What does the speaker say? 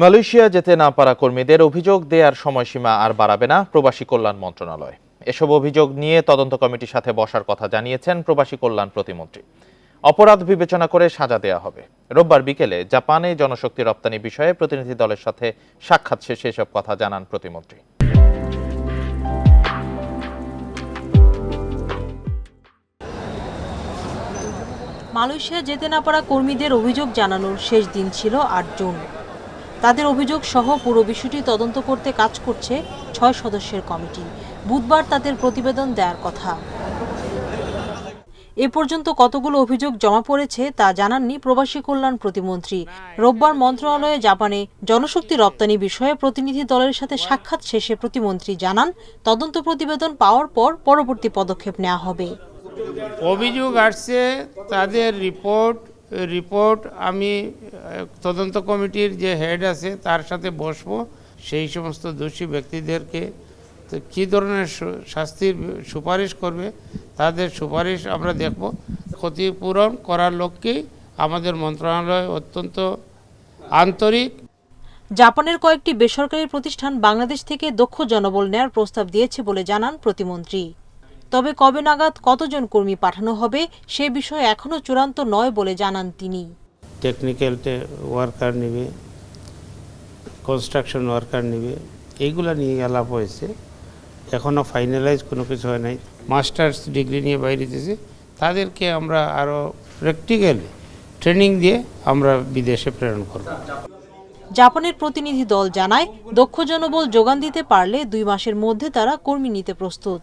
Malaysia যেতে না পারা কর্মীদের অভিযোগ দেওয়ার সময়সীমা আর বাড়াবে না প্রবাসী কল্যাণ মন্ত্রণালয়। এসব অভিযোগ নিয়ে তদন্ত কমিটির সাথে বসার কথা জানিয়েছেন প্রবাসী কল্যাণ প্রতিমন্ত্রী। অপরাধ বিবেচনা করে সাজা দেওয়া হবে। রোববার বিকেলে জাপানে জনশক্তি রপ্তানি বিষয়ে প্রতিনিধি দলের সাথে সাক্ষাৎ শেষে এসব কথা জানান প্রতিমন্ত্রী। মালয়েশিয়া যেতে না পারা কর্মীদের অভিযোগ জানানোর শেষ দিন ছিল আট জুন। তাদের অভিযোগ সহ পুরো বিষয়টি তদন্ত করতে কাজ করছে ছয় সদস্যের কমিটি। বুধবার তাদের প্রতিবেদন দেওয়ার কথা। এ পর্যন্ত কতগুলো অভিযোগ জমা পড়েছে তা জানাননি প্রবাসী কল্যাণ প্রতিমন্ত্রী। রোববার মন্ত্রণালয়ে জাপানে জনশক্তি রপ্তানি বিষয়ে প্রতিনিধি দলের সাথে সাক্ষাৎ শেষে প্রতিমন্ত্রী জানান, তদন্ত প্রতিবেদন পাওয়ার পর পরবর্তী পদক্ষেপ নেওয়া হবে। অভিযোগ আসছে, তাদের রিপোর্ট রিপোর্ট আমি তদন্ত কমিটির যে হেড আছে, তার সাথে বসবো। সেই সমস্ত দোষী ব্যক্তিদেরকে তো কী ধরনের শাস্তির সুপারিশ করবে, তাদের সুপারিশ আমরা দেখব। ক্ষতিপূরণ করার লক্ষ্যেই আমাদের মন্ত্রণালয় অত্যন্ত আন্তরিক। জাপানের কয়েকটি বেসরকারি প্রতিষ্ঠান বাংলাদেশ থেকে দক্ষ জনবল নেয়ার প্রস্তাব দিয়েছে বলে জানান প্রতিমন্ত্রী। তবে কবে নাগাদ কতজন কর্মী পাঠানো হবে সে বিষয়ে এখনও চূড়ান্ত নয় বলে জানান তিনি। টেকনিক্যাল ওয়ার্কার নেবে কনস্ট্রাকশন ওয়ার্কার নেবে এইগুলা নিয়ে আলাপ হয়েছে। এখনও ফাইনালাইজ কোনো কিছু হয় নাই। মাস্টার্স ডিগ্রি নিয়ে বাইরে দিয়েছে তাদেরকে আমরা আরও প্র্যাকটিক্যালি ট্রেনিং দিয়ে আমরা বিদেশে প্রেরণ করব। জাপানের প্রতিনিধি দল জানায় দক্ষ জনবল যোগান দিতে পারলে দুই মাসের মধ্যে তারা কর্মী নিতে প্রস্তুত।